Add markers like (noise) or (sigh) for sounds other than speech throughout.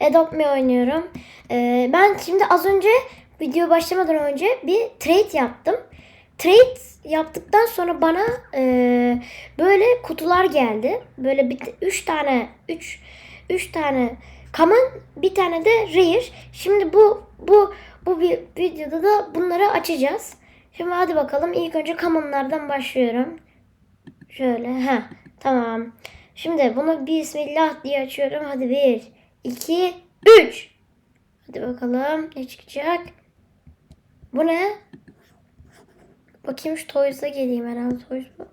Adopt Me oynuyorum. Ee, ben şimdi az önce video başlamadan önce bir trade yaptım. Trade yaptıktan sonra bana e, böyle kutular geldi. Böyle bir 3 tane 3 3 tane common, bir tane de rare. Şimdi bu bu bu bir videoda da bunları açacağız. Şimdi hadi bakalım. İlk önce common'lardan başlıyorum. Şöyle. ha Tamam. Şimdi bunu bismillah diye açıyorum. Hadi bir, iki, üç. Hadi bakalım ne çıkacak. Bu ne? Bakayım şu Toys'a geleyim herhalde. Toys bu.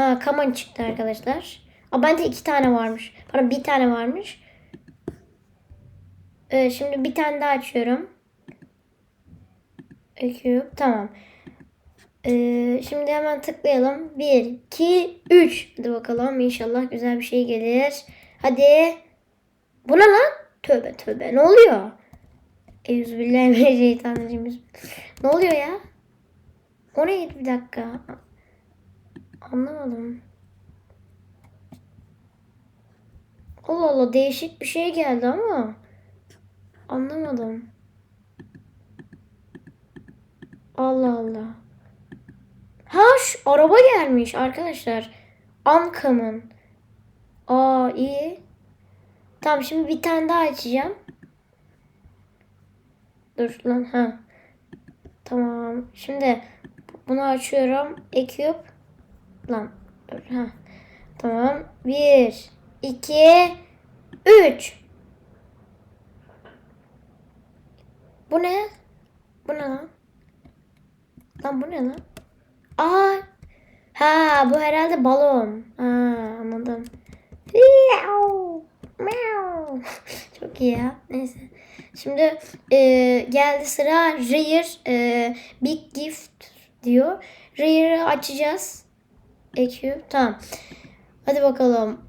Aa Kaman çıktı arkadaşlar. Aa bende iki tane varmış. Pardon bir tane varmış. Ee, şimdi bir tane daha açıyorum. Cube. Tamam. Ee, şimdi hemen tıklayalım. 1, 2, 3. Hadi bakalım inşallah güzel bir şey gelir. Hadi. Bu ne lan? Tövbe tövbe. Ne oluyor? Euzubillahimineşşeytanirracim. Ne oluyor ya? O neydi bir dakika? Anlamadım. Allah Allah değişik bir şey geldi ama anlamadım. Allah Allah. Ha şu araba gelmiş arkadaşlar. Uncommon. Aa iyi. Tamam şimdi bir tane daha açacağım. Dur lan ha. Tamam. Şimdi bunu açıyorum. Ekip. Lan dur ha. Tamam. Bir, iki, üç. Bu ne? Bu ne lan? Lan bu ne lan? Aa. Ha bu herhalde balon. Ha anladım. Miau. (laughs) Çok iyi ya. Neyse. Şimdi e, geldi sıra Rare e, Big Gift diyor. Rare'ı açacağız. EQ. Tamam. Hadi bakalım.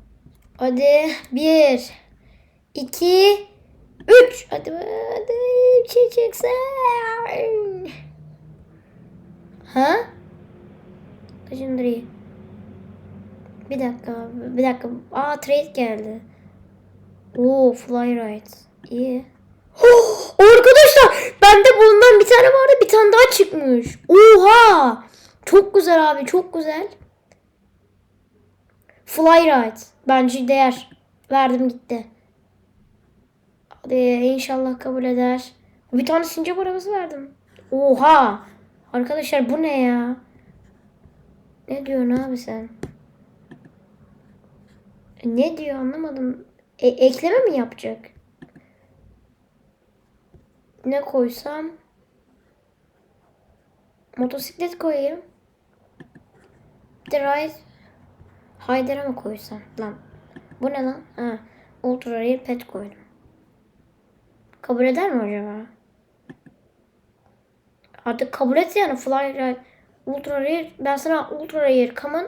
Hadi. Bir. iki, Üç. Hadi. Hadi. Bir şey çıksın. Ha? Bir dakika. Bir dakika. Aa trade geldi. Oo fly ride. İyi. Oh, arkadaşlar bende bundan bir tane vardı bir tane daha çıkmış. Oha. Çok güzel abi çok güzel. Fly ride. Bence değer. Verdim gitti. Hadi inşallah kabul eder. Bir tane sincap arabası verdim. Oha. Arkadaşlar bu ne ya? Ne diyorsun abi sen? Ne diyor anlamadım. E, ekleme mi yapacak? Ne koysam? Motosiklet koyayım. Drive. Haydar'a mı koysam? Lan. Bu ne lan? Ha. Ultra Rare Pet koydum. Kabul eder mi acaba? Artık kabul et yani Fly Ride. Ultra Rare. Ben sana Ultra Rare Common.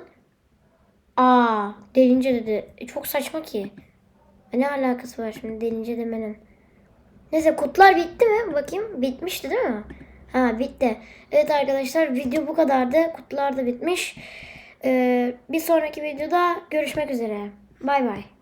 Aa, delince dedi. E, çok saçma ki. E, ne alakası var şimdi delince demenin? Neyse kutlar bitti mi? Bakayım. Bitmişti değil mi? Ha bitti. Evet arkadaşlar video bu kadardı. Kutlar da bitmiş. Ee, bir sonraki videoda görüşmek üzere. Bay bay.